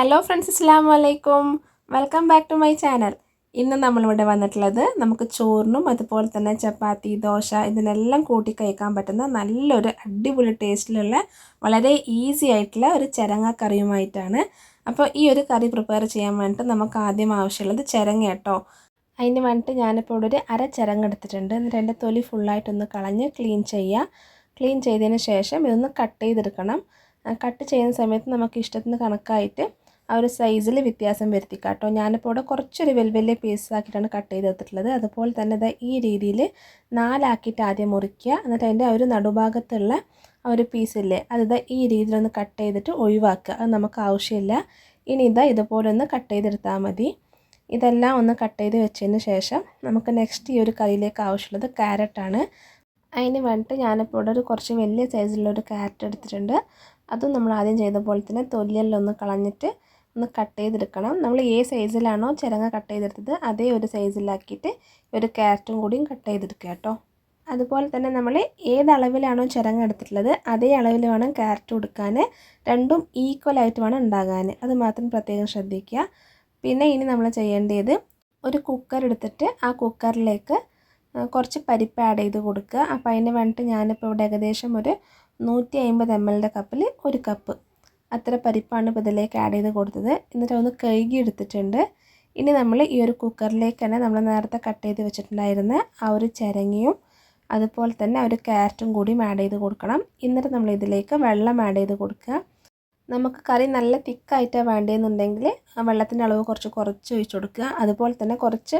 Hello friends അസ്സാം വലൈക്കും welcome back to my channel ഇന്ന് നമ്മളിവിടെ വന്നിട്ടുള്ളത് നമുക്ക് ചോറിനും അതുപോലെ തന്നെ ചപ്പാത്തി ദോശ ഇതിനെല്ലാം കൂട്ടി കഴിക്കാൻ പറ്റുന്ന നല്ലൊരു അടിപൊളി ടേസ്റ്റിലുള്ള വളരെ ഈസി ആയിട്ടുള്ള ഒരു ചിരങ്ങ കറിയുമായിട്ടാണ്. അപ്പോൾ ഈ ഒരു കറി പ്രിപ്പയർ ചെയ്യാൻ വേണ്ടിയിട്ട് നമുക്ക് ആദ്യം ആവശ്യമുള്ളത് ചിരങ്ങ കേട്ടോ. അതിന് വേണ്ടിയിട്ട് ഞാനിപ്പോൾ ഇവിടെ ഒരു അര ചിരങ്ങ എടുത്തിട്ടുണ്ട്. എന്നിട്ട് എന്റെ തൊലി ഫുള്ളായിട്ടൊന്ന് കളഞ്ഞ് ക്ലീൻ ചെയ്യുക. ക്ലീൻ ചെയ്തതിന് ശേഷം ഇതൊന്ന് കട്ട് ചെയ്തെടുക്കണം. കട്ട് ചെയ്യുന്ന സമയത്ത് നമുക്ക് ഇഷ്ടത്തിന് കണക്കായിട്ട് ആ ഒരു സൈസിൽ വ്യത്യാസം വരുത്തിക്കാം കേട്ടോ ഞാനിപ്പോൾ ഇവിടെ കുറച്ചൊരു വലിയ വലിയ പീസസ് ആക്കിയിട്ടാണ് കട്ട് ചെയ്തെടുത്തിട്ടുള്ളത് അതുപോലെ തന്നെ ഇത് ഈ രീതിയിൽ നാലാക്കിയിട്ട് ആദ്യം മുറിക്കുക. എന്നിട്ട് അതിന്റെ ആ ഒരു നടുഭാഗത്തുള്ള ആ ഒരു പീസില്ലേ അത് ഈ രീതിയിലൊന്ന് കട്ട് ചെയ്തിട്ട് ഒഴിവാക്കുക. അത് നമുക്ക് ആവശ്യമില്ല. ഇനി ഇതാ ഇതുപോലെ ഒന്ന് കട്ട് ചെയ്തെടുത്താൽ മതി. ഇതെല്ലാം ഒന്ന് കട്ട് ചെയ്ത് വെച്ചതിന് ശേഷം നമുക്ക് നെക്സ്റ്റ് ഈ ഒരു കറിയിലേക്ക് ആവശ്യമുള്ളത് ക്യാരറ്റാണ് അതിന് വേണ്ടിയിട്ട് ഞാനിപ്പോൾ ഇവിടെ ഒരു കുറച്ച് വലിയ സൈസിലുള്ള ഒരു ക്യാരറ്റ് എടുത്തിട്ടുണ്ട്. അതും നമ്മൾ ആദ്യം ചെയ്ത പോലെ തന്നെ തൊലിയെല്ലാം ഒന്ന് കളഞ്ഞിട്ട് ഒന്ന് കട്ട് ചെയ്തെടുക്കണം. നമ്മൾ ഏത് സൈസിലാണോ ചിരങ്ങ കട്ട് ചെയ്തെടുത്തത് അതേ ഒരു സൈസിലാക്കിയിട്ട് ഒരു ക്യാരറ്റും കൂടിയും കട്ട് ചെയ്തെടുക്കുക കേട്ടോ. അതുപോലെ തന്നെ നമ്മൾ ഏത് അളവിലാണോ ചിരങ്ങ എടുത്തിട്ടുള്ളത് അതേ അളവിൽ വേണം ക്യാരറ്റ് കൊടുക്കാൻ. രണ്ടും ഈക്വലായിട്ട് വേണം ഉണ്ടാകാൻ. അത് മാത്രം പ്രത്യേകം ശ്രദ്ധിക്കുക. പിന്നെ ഇനി നമ്മൾ ചെയ്യേണ്ടത് ഒരു കുക്കർ എടുത്തിട്ട് ആ കുക്കറിലേക്ക് കുറച്ച് പരിപ്പ് ആഡ് ചെയ്ത് കൊടുക്കുക. അപ്പോൾ അതിന് വേണ്ടിയിട്ട് ഞാനിപ്പോൾ ഇവിടെ ഏകദേശം ഒരു നൂറ്റി അമ്പത് എം എല്ലിന്റെ കപ്പിൽ ഒരു കപ്പ് അത്ര പരിപ്പാണ് ഇപ്പോൾ ഇതിലേക്ക് ആഡ് ചെയ്ത് കൊടുത്തത്. എന്നിട്ട് ഒന്ന് കഴുകി എടുത്തിട്ടുണ്ട്. ഇനി നമ്മൾ ഈ ഒരു കുക്കറിലേക്ക് തന്നെ നമ്മൾ നേരത്തെ കട്ട് ചെയ്ത് വെച്ചിട്ടുണ്ടായിരുന്ന ആ ഒരു ചിരങ്ങയും അതുപോലെ തന്നെ ഒരു ക്യാരറ്റും കൂടിയും ആഡ് ചെയ്ത് കൊടുക്കണം. എന്നിട്ട് നമ്മൾ ഇതിലേക്ക് വെള്ളം ആഡ് ചെയ്ത് കൊടുക്കുക. നമുക്ക് കറി നല്ല തിക്കായിട്ടാണ് വേണ്ടതെന്നുണ്ടെങ്കിൽ ആ വെള്ളത്തിന്റെ അളവ് കുറച്ച് കുറച്ച് ഒഴിച്ചു കൊടുക്കുക. അതുപോലെ തന്നെ കുറച്ച്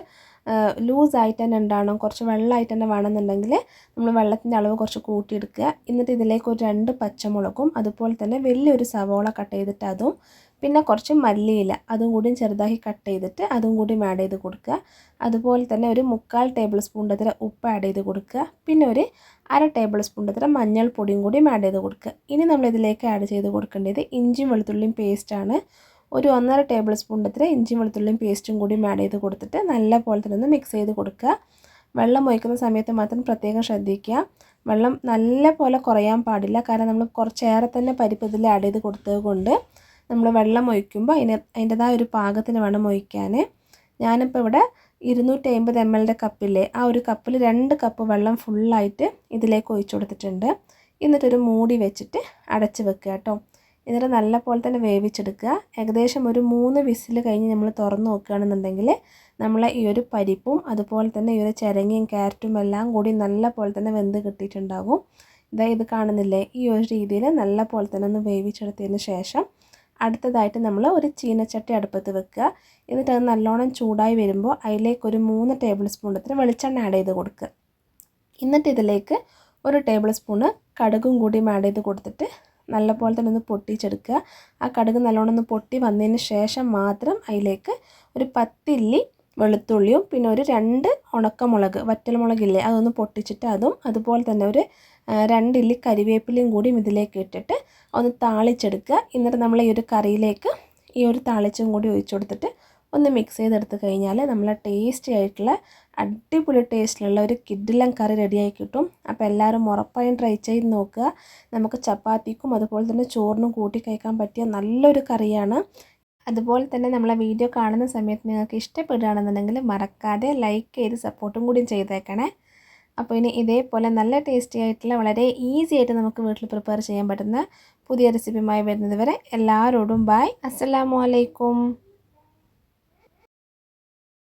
ലൂസായിട്ട് തന്നെ ഉണ്ടാവണം. കുറച്ച് വെള്ളമായിട്ട് തന്നെ വേണമെന്നുണ്ടെങ്കിൽ നമ്മൾ വെള്ളത്തിന്റെ അളവ് കുറച്ച് കൂട്ടിയെടുക്കുക. എന്നിട്ട് ഇതിലേക്ക് ഒരു രണ്ട് പച്ചമുളകും അതുപോലെ തന്നെ വലിയൊരു സവോള കട്ട് ചെയ്തിട്ട് അതും പിന്നെ കുറച്ച് മല്ലിയില അതും കൂടി ചെറുതാക്കി കട്ട് ചെയ്തിട്ട് അതും കൂടി ആഡ് ചെയ്ത് കൊടുക്കുക. അതുപോലെ തന്നെ ഒരു മുക്കാൽ ടേബിൾ സ്പൂണിന്റെ അത്ര ഉപ്പ് ആഡ് ചെയ്ത് കൊടുക്കുക. പിന്നെ ഒരു അര ടേബിൾ സ്പൂണിന്റെ അത്ര മഞ്ഞൾപ്പൊടിയും കൂടി ആഡ് ചെയ്ത് കൊടുക്കുക. ഇനി നമ്മൾ ഇതിലേക്ക് ആഡ് ചെയ്ത് കൊടുക്കേണ്ടത് ഇഞ്ചിയും വെളുത്തുള്ളിയും പേസ്റ്റാണ് ഒരു ഒന്നര ടേബിൾ സ്പൂൺ അത്ര ഇഞ്ചിയും വെളുത്തുള്ളിയും പേസ്റ്റും കൂടി ആഡ് ചെയ്ത് കൊടുത്തിട്ട് നല്ല പോലെ തന്നെ ഒന്ന് മിക്സ് ചെയ്ത് കൊടുക്കുക. വെള്ളം ഒഴിക്കുന്ന സമയത്ത് മാത്രം പ്രത്യേകം ശ്രദ്ധിക്കുക. വെള്ളം നല്ല പോലെ കുറയാൻ പാടില്ല. കാരണം നമ്മൾ കുറച്ചേറെ തന്നെ പരിപ്പ് ഇതിൽ ആഡ് ചെയ്ത് കൊടുത്തത് കൊണ്ട് നമ്മൾ വെള്ളം ഒഴിക്കുമ്പോൾ അതിന് അതിന്റെതായ ഒരു പാകത്തിന് വേണം ഒഴിക്കാൻ. ഞാനിപ്പോൾ ഇവിടെ ഇരുന്നൂറ്റി അമ്പത് എം എല്ലിന്റെ കപ്പില്ലേ ആ ഒരു കപ്പിൽ രണ്ട് കപ്പ് വെള്ളം ഫുള്ളായിട്ട് ഇതിലേക്ക് ഒഴിച്ചു കൊടുത്തിട്ടുണ്ട്. എന്നിട്ടൊരു മൂടി വെച്ചിട്ട് അടച്ച് വെക്കുക കേട്ടോ. എന്നിട്ട് നല്ല പോലെ തന്നെ വേവിച്ചെടുക്കുക. ഏകദേശം ഒരു മൂന്ന് വിസിൽ കഴിഞ്ഞ് നമ്മൾ തുറന്ന് നോക്കുകയാണെന്നുണ്ടെങ്കിൽ നമ്മളെ ഈ ഒരു പരിപ്പും അതുപോലെ തന്നെ ഈ ഒരു ചിരങ്ങയും ക്യാരറ്റും എല്ലാം കൂടി നല്ല പോലെ തന്നെ വെന്ത് കിട്ടിയിട്ടുണ്ടാകും. ഇതാ ഇത് കാണുന്നില്ലേ? ഈ ഒരു രീതിയിൽ നല്ല പോലെ തന്നെ ഒന്ന് വേവിച്ചെടുത്തതിന് ശേഷം അടുത്തതായിട്ട് നമ്മൾ ഒരു ചീനച്ചട്ടി അടുപ്പത്ത് വെക്കുക. എന്നിട്ട് അത് നല്ലോണം ചൂടായി വരുമ്പോൾ അതിലേക്ക് ഒരു മൂന്ന് ടേബിൾ സ്പൂൺ ഇത്ര വെളിച്ചെണ്ണ ആഡ് ചെയ്ത് കൊടുക്കുക. എന്നിട്ട് ഇതിലേക്ക് ഒരു ടേബിൾ സ്പൂണ് കടുകും കൂടി ആഡ് ചെയ്ത് കൊടുത്തിട്ട് നല്ലപോലെ തന്നെ ഒന്ന് പൊട്ടിച്ചെടുക്കുക. ആ കടുക് നല്ലോണം ഒന്ന് പൊട്ടി വന്നതിന് ശേഷം മാത്രം അതിലേക്ക് ഒരു പത്തില്ലി വെളുത്തുള്ളിയും പിന്നെ ഒരു രണ്ട് ഉണക്കമുളക് വറ്റൽമുളകില്ലേ അതൊന്ന് പൊട്ടിച്ചിട്ട് അതും അതുപോലെ തന്നെ ഒരു രണ്ടില്ലി കരിവേപ്പിലയും കൂടിയും ഇതിലേക്ക് ഇട്ടിട്ട് ഒന്ന് താളിച്ചെടുക്കുക. എന്നിട്ട് നമ്മൾ ഈ ഒരു കറിയിലേക്ക് ഈ ഒരു താളിച്ചും കൂടി ഒഴിച്ചു കൊടുത്തിട്ട് ഒന്ന് മിക്സ് ചെയ്തെടുത്ത് കഴിഞ്ഞാൽ നമ്മൾ ടേസ്റ്റി ആയിട്ടുള്ള അടിപൊളി ടേസ്റ്റിലുള്ള ഒരു കിഡിലം കറി റെഡിയായി കിട്ടും. അപ്പോൾ എല്ലാവരും ഉറപ്പായും ട്രൈ ചെയ്ത് നോക്കുക. നമുക്ക് ചപ്പാത്തിക്കും അതുപോലെ തന്നെ ചോറിനും കൂട്ടി കഴിക്കാൻ പറ്റിയ നല്ലൊരു കറിയാണ്. അതുപോലെ തന്നെ നമ്മളെ വീഡിയോ കാണുന്ന സമയത്ത് നിങ്ങൾക്ക് ഇഷ്ടപ്പെടുകയാണെന്നുണ്ടെങ്കിൽ മറക്കാതെ ലൈക്ക് ചെയ്ത് സപ്പോർട്ടും കൂടിയും ചെയ്തേക്കണേ. അപ്പോൾ ഇനി ഇതേപോലെ നല്ല ടേസ്റ്റി ആയിട്ടുള്ള വളരെ ഈസി ആയിട്ട് നമുക്ക് വീട്ടിൽ പ്രിപ്പയർ ചെയ്യാൻ പറ്റുന്ന പുതിയ റെസിപ്പിയുമായി വരുന്നത് വരെ എല്ലാവരോടും ബായ് അസ്സലാമു അലൈക്കും.